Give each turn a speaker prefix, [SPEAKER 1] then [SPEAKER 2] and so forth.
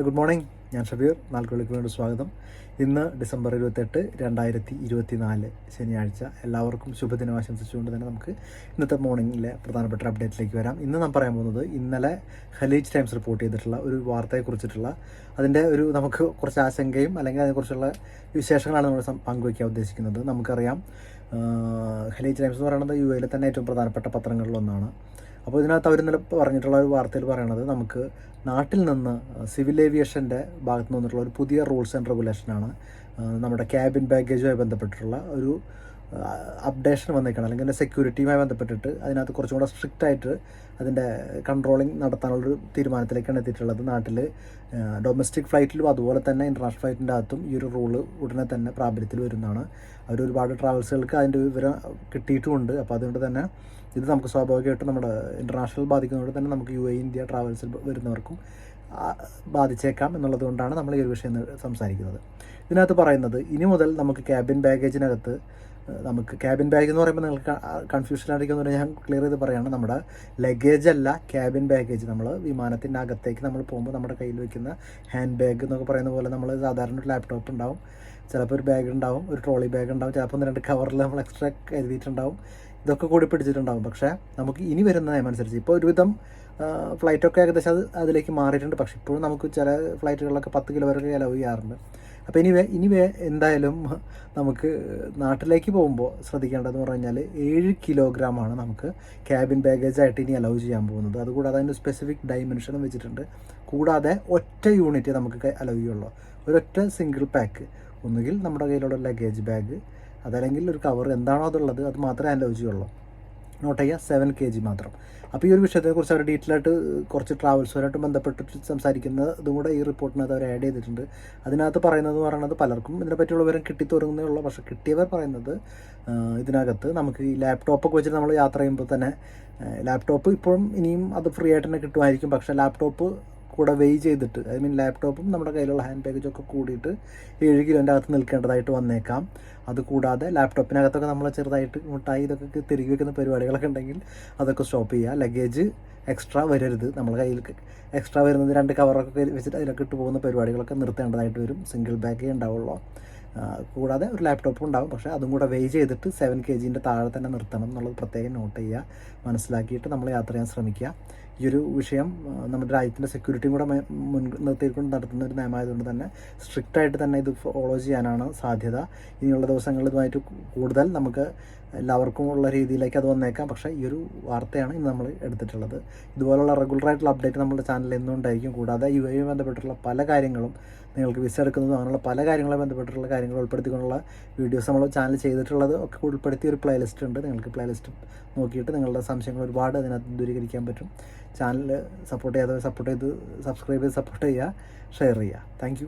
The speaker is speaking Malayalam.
[SPEAKER 1] Good morning. ഞാൻ ഷബീർ. നാൽക്കുള്ളിക്ക് വേണ്ടി സ്വാഗതം. ഇന്ന് ഡിസംബർ ഇരുപത്തെട്ട് രണ്ടായിരത്തി ഇരുപത്തി നാല് ശനിയാഴ്ച. എല്ലാവർക്കും ശുഭദിനം ആശംസിച്ചുകൊണ്ട് തന്നെ നമുക്ക് ഇന്നത്തെ മോർണിംഗിലെ പ്രധാനപ്പെട്ട അപ്ഡേറ്റിലേക്ക് വരാം. ഇന്ന് നാം പറയാൻ പോകുന്നത് ഇന്നലെ ഖലീജ് ടൈംസ് റിപ്പോർട്ട് ചെയ്തിട്ടുള്ള ഒരു വാർത്തയെക്കുറിച്ചിട്ടുള്ള അതിന്റെ ഒരു നമുക്ക് കുറച്ച് ആശങ്കയും അല്ലെങ്കിൽ അതിനെക്കുറിച്ചുള്ള വിശേഷങ്ങളാണ് നമ്മൾ പങ്കുവയ്ക്കാൻ ഉദ്ദേശിക്കുന്നത്. നമുക്കറിയാം ഖലീജ് ടൈംസ് എന്ന് പറയുന്നത് യു എയിലെ തന്നെ ഏറ്റവും പ്രധാനപ്പെട്ട പത്രങ്ങളിലൊന്നാണ്. അപ്പോൾ ഇതിനകത്ത് അവർ ഇന്നലെ പറഞ്ഞിട്ടുള്ള ഒരു വാർത്തയിൽ പറയണത് നമുക്ക് നാട്ടിൽ നിന്ന് സിവിൽ ഏവിയേഷന്റെ ഭാഗത്ത് നിന്നിട്ടുള്ള ഒരു പുതിയ റൂൾസ് ആൻഡ് റെഗുലേഷനാണ് നമ്മുടെ ക്യാബിൻ ബാഗേജുമായി ബന്ധപ്പെട്ടിട്ടുള്ള ഒരു അപ്ഡേഷൻ വന്നേക്കണം. അല്ലെങ്കിൽ അതിന്റെ സെക്യൂരിറ്റിയുമായി ബന്ധപ്പെട്ടിട്ട് അതിനകത്ത് കുറച്ചും കൂടെ സ്ട്രിക്റ്റ് ആയിട്ട് അതിന്റെ കൺട്രോളിങ് നടത്താനുള്ളൊരു തീരുമാനത്തിലേക്കാണ് എത്തിയിട്ടുള്ളത് നാട്ടിൽ ഡൊമസ്റ്റിക് ഫ്ലൈറ്റിലും അതുപോലെ തന്നെ ഇന്റർനാഷണൽ ഫ്ലൈറ്റിന്റെ അകത്തും ഈ ഒരു റൂൾ ഉടനെ തന്നെ പ്രാബല്യത്തിൽ വരുന്നതാണ്. അവർ ഒരുപാട് ട്രാവൽസുകൾക്ക് അതിന്റെ വിവരം കിട്ടിയിട്ടുമുണ്ട്. അപ്പോൾ അതുകൊണ്ട് തന്നെ ഇത് നമുക്ക് സ്വാഭാവികമായിട്ടും നമ്മുടെ ഇന്റർനാഷണൽ ബാധിക്കുന്നതുകൊണ്ട് തന്നെ നമുക്ക് യു എ ഇന്ത്യ ട്രാവൽസിൽ വരുന്നവർക്കും ബാധിച്ചേക്കാം എന്നുള്ളത് കൊണ്ടാണ് നമ്മൾ ഈ ഒരു വിഷയം സംസാരിക്കുന്നത്. ഇതിനകത്ത് പറയുന്നത് ഇനി മുതൽ നമുക്ക് ക്യാബിൻ ബാഗേജിനകത്ത് നമുക്ക് ക്യാബിൻ ബാഗ് എന്ന് പറയുമ്പോൾ നിങ്ങൾക്ക് കൺഫ്യൂഷൻ എന്ന് ഞാൻ ക്ലിയർ ചെയ്ത് പറയുകയാണ് നമ്മുടെ ലഗേജ് അല്ല ക്യാബിൻ ബാഗേജ് നമ്മൾ വിമാനത്തിന്റെ അകത്തേക്ക് നമ്മൾ പോകുമ്പോൾ നമ്മുടെ കയ്യിൽ വെക്കുന്ന ഹാൻഡ് ബാഗ് എന്നൊക്കെ പറയുന്ന പോലെ നമ്മൾ സാധാരണ ഒരു ലാപ്ടോപ്പ് ഉണ്ടാവും. ചിലപ്പോൾ ഒരു ബാഗ് ഉണ്ടാവും ഒരു ട്രോളി ബാഗ് ഉണ്ടാവും ചിലപ്പോൾ ഒന്ന് രണ്ട് കവറിൽ നമ്മൾ എക്സ്ട്രാ കരുതിയിട്ടുണ്ടാവും ഇതൊക്കെ കൂടി പിടിച്ചിട്ടുണ്ടാവും. പക്ഷേ നമുക്ക് ഇനി വരുന്ന നിയമം അനുസരിച്ച് ഇപ്പോൾ ഒരുവിധം ഫ്ലൈറ്റൊക്കെ ഏകദേശം അത് അതിലേക്ക് മാറിയിട്ടുണ്ട്. പക്ഷേ ഇപ്പോഴും നമുക്ക് ചില ഫ്ലൈറ്റുകളിലൊക്കെ പത്ത് കിലോ വരെ അലവ് ചെയ്യാറുണ്ട്. അപ്പോൾ ഇനി ഇനി എന്തായാലും നമുക്ക് നാട്ടിലേക്ക് പോകുമ്പോൾ ശ്രദ്ധിക്കേണ്ടതെന്ന് പറഞ്ഞു കഴിഞ്ഞാൽ ഏഴ് കിലോഗ്രാമാണ് നമുക്ക് ക്യാബിൻ ബാഗേജ് ആയിട്ട് ഇനി അലൗ ചെയ്യാൻ പോകുന്നത്. അതുകൂടാതെ അതിന്റെ സ്പെസിഫിക് ഡൈമെൻഷനും വെച്ചിട്ടുണ്ട്. കൂടാതെ ഒറ്റ യൂണിറ്റ് നമുക്ക് അലൗ ചെയ്യുള്ളൂ. ഒരൊറ്റ സിംഗിൾ പാക്ക് ഒന്നുകിൽ നമ്മുടെ കയ്യിലുള്ള ലഗേജ് ബാഗ് അതല്ലെങ്കിൽ ഒരു കവർ എന്താണോ അതുള്ളത് അത് മാത്രമേ അലൗ ചെയ്യുള്ളൂ. നോട്ട് ചെയ്യുക സെവൻ കെ ജി മാത്രം. അപ്പോൾ ഈ ഒരു വിഷയത്തെക്കുറിച്ച് അവർ ഡീറ്റെയിൽ ആയിട്ട് കുറച്ച് ട്രാവൽസുമായിട്ട് ബന്ധപ്പെട്ടിട്ട് സംസാരിക്കുന്ന ഇതും കൂടെ ഈ റിപ്പോർട്ടിനകത്ത് അവർ ആഡ് ചെയ്തിട്ടുണ്ട്. അതിനകത്ത് പറയുന്നത് പറയുന്നത് പലർക്കും ഇതിനെപ്പറ്റിയുള്ള വിവരം കിട്ടിത്തുടങ്ങുന്നേ ഉള്ളൂ. പക്ഷേ കിട്ടിയവർ പറയുന്നത് ഇതിനകത്ത് നമുക്ക് ഈ ലാപ്ടോപ്പൊക്കെ വെച്ചിട്ട് നമ്മൾ യാത്ര ചെയ്യുമ്പോൾ തന്നെ ലാപ്ടോപ്പ് ഇപ്പോഴും ഇനിയും അത് ഫ്രീ ആയിട്ട് തന്നെ കിട്ടുമായിരിക്കും. പക്ഷേ ലാപ്ടോപ്പ് കൂടെ വെയ് ചെയ്തിട്ട് ഐ മീൻ ലാപ്ടോപ്പും നമ്മുടെ കയ്യിലുള്ള ഹാൻഡ് ബാഗേജും ഒക്കെ കൂടിയിട്ട് ഏഴ് കിലോന്റെ അകത്ത് നിൽക്കേണ്ടതായിട്ട് വന്നേക്കാം. അതുകൂടാതെ ലാപ്ടോപ്പിനകത്തൊക്കെ നമ്മൾ ചെറുതായിട്ട് മുട്ടായി ഇതൊക്കെ തിരികെ വെക്കുന്ന പരിപാടികളൊക്കെ ഉണ്ടെങ്കിൽ അതൊക്കെ സ്റ്റോപ്പ് ചെയ്യുക. ലഗേജ് എക്സ്ട്രാ വരരുത്. നമ്മൾ കയ്യിൽ എക്സ്ട്രാ വരുന്നത് രണ്ട് കവറൊക്കെ വെച്ചിട്ട് അതിലൊക്കെ ഇട്ട് പോകുന്ന പരിപാടികളൊക്കെ നിർത്തേണ്ടതായിട്ട് വരും. സിംഗിൾ ബാഗേ ഉണ്ടാവുള്ളൂ. കൂടാതെ ഒരു ലാപ്ടോപ്പ് ഉണ്ടാവും. പക്ഷേ അതും കൂടെ വെയ് ചെയ്തിട്ട് സെവൻ കെ ജിന്റെ താഴെ തന്നെ നിർത്തണം എന്നുള്ളത് പ്രത്യേകം നോട്ട് ചെയ്യുക. മനസ്സിലാക്കിയിട്ട് നമ്മൾ യാത്ര ചെയ്യാൻ ശ്രമിക്കുക. ഈ ഒരു വിഷയം നമ്മുടെ രാജ്യത്തിന്റെ സെക്യൂരിറ്റിയും കൂടെ മുൻ നിർത്തിക്കൊണ്ട് നടത്തുന്ന ഒരു നിയമമായതുകൊണ്ട് തന്നെ സ്ട്രിക്റ്റ് ആയിട്ട് തന്നെ ഇത് ഫോളോ ചെയ്യാനാണ് സാധ്യത. ഇനിയുള്ള ദിവസങ്ങളിൽ ഇതുമായിട്ട് കൂടുതൽ നമുക്ക് എല്ലാവർക്കും ഉള്ള രീതിയിലേക്ക് അത് വന്നേക്കാം. പക്ഷേ ഈ ഒരു വാർത്തയാണ് ഇന്ന് നമ്മൾ എടുത്തിട്ടുള്ളത്. ഇതുപോലുള്ള റെഗുലർ ആയിട്ടുള്ള അപ്ഡേറ്റ് നമ്മുടെ ചാനലിൽ എന്നും ഉണ്ടായിരിക്കും. കൂടാതെ യു എയുമായി ബന്ധപ്പെട്ടുള്ള പല കാര്യങ്ങളും നിങ്ങൾക്ക് വിസ എടുക്കുന്നതും അങ്ങനെയുള്ള പല കാര്യങ്ങളുമായി ബന്ധപ്പെട്ടുള്ള കാര്യങ്ങൾ ഉൾപ്പെടുത്തിക്കൊണ്ടുള്ള വീഡിയോസ് നമ്മൾ ചാനൽ ചെയ്തിട്ടുള്ളത് ഒക്കെ ഉൾപ്പെടുത്തിയ ഒരു പ്ലേലിസ്റ്റ് ഉണ്ട്. നിങ്ങൾക്ക് പ്ലേലിസ്റ്റ് നോക്കിയിട്ട് നിങ്ങളുടെ സംശയങ്ങൾ ഒരുപാട് അതിനകത്ത് ദൂരീകരിക്കാൻ പറ്റും. ചാനൽ സപ്പോർട്ട് ചെയ്യാത്തവർ സപ്പോർട്ട് ചെയ്ത് സബ്സ്ക്രൈബ് ചെയ്ത് സപ്പോർട്ട് ചെയ്യുക ഷെയർ ചെയ്യുക. താങ്ക്